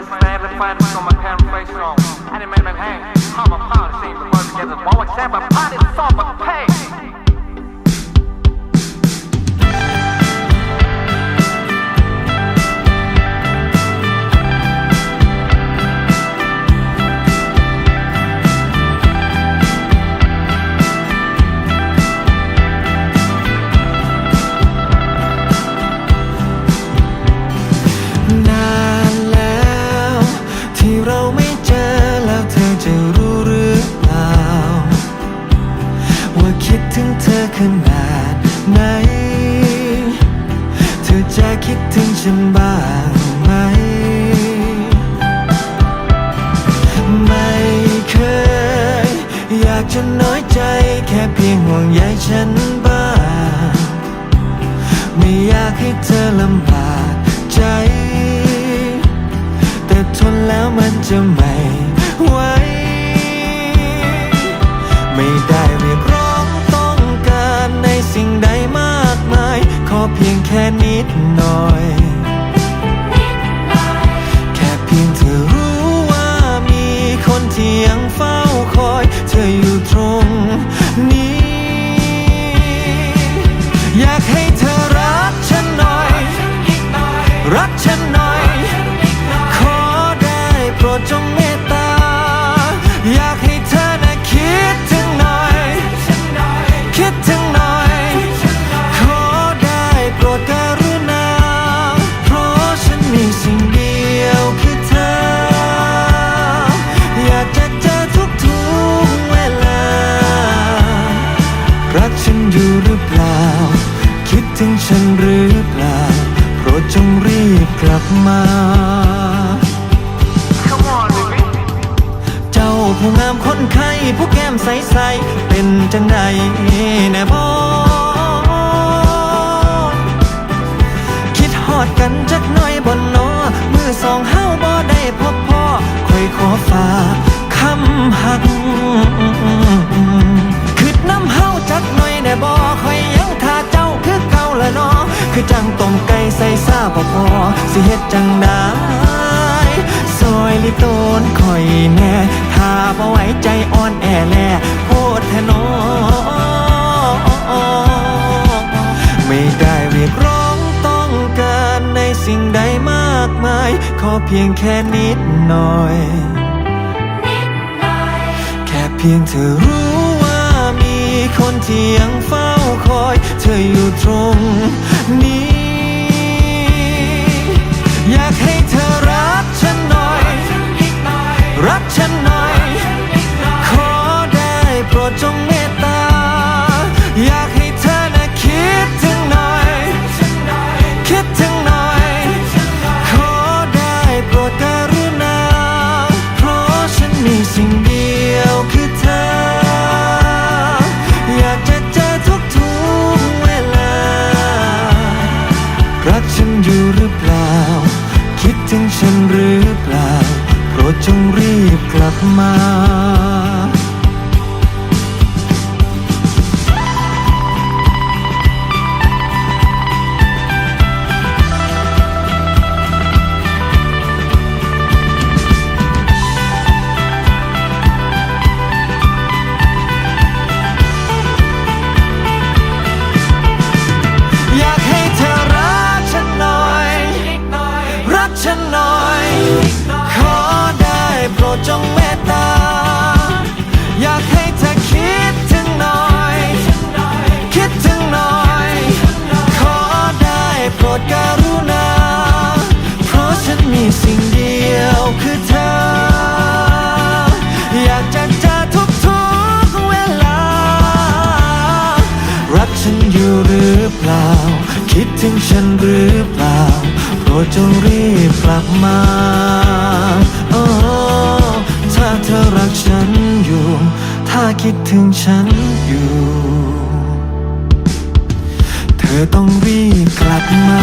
fresh stand and find on my parent face song. I didn't make my hang. I'm a party scene, but together. Won't accept a party song, but เธอขนาดไหน เธอจะคิดถึงฉันบ้างไหม ไม่เคย อยากจะน้อยใจแค่เพียงห่วงใยฉันบ้าง ไม่อยากให้เธอลำบากใจ แต่ทนแล้วมันจะไม่ไหวไม่ได้ เพียงแค่นิดหน่อย รักฉันอยู่หรือเปล่า คิดถึงฉันหรือเปล่า โปรดจงรีบกลับมา เจ้าผู้งามคนไข้ผู้แก้มใสๆเป็นจังใดแน่บอคิดฮอดกันจักหน่อยบนนอมือสองเฮาบ่ได้พบพ่อคอยขอฝากคำหัก บ่พอสิเฮ็ดจังได้ซอยลิโตนคอยแน่ถ้าบ่ไหวใจอ่อนแอแลโพดแทนอไม่ได้เรียกร้องต้องการในสิ่งใดมากมาย ขอเพียงแค่นิดหน่อย แค่เพียงเธอรู้ว่ามีคนที่ยังเฝ้าคอย เธออยู่ตรงนี้ อยากให้ จงรีบกลับมา คือเธอ อยากจะเจอทุกๆเวลา รักฉันอยู่หรือเปล่า คิดถึงฉันหรือเปล่า โปรดจงรีบกลับมา โอ้ถ้าเธอรักฉันอยู่ ถ้าคิดถึงฉันอยู่ เธอต้องรีบกลับมา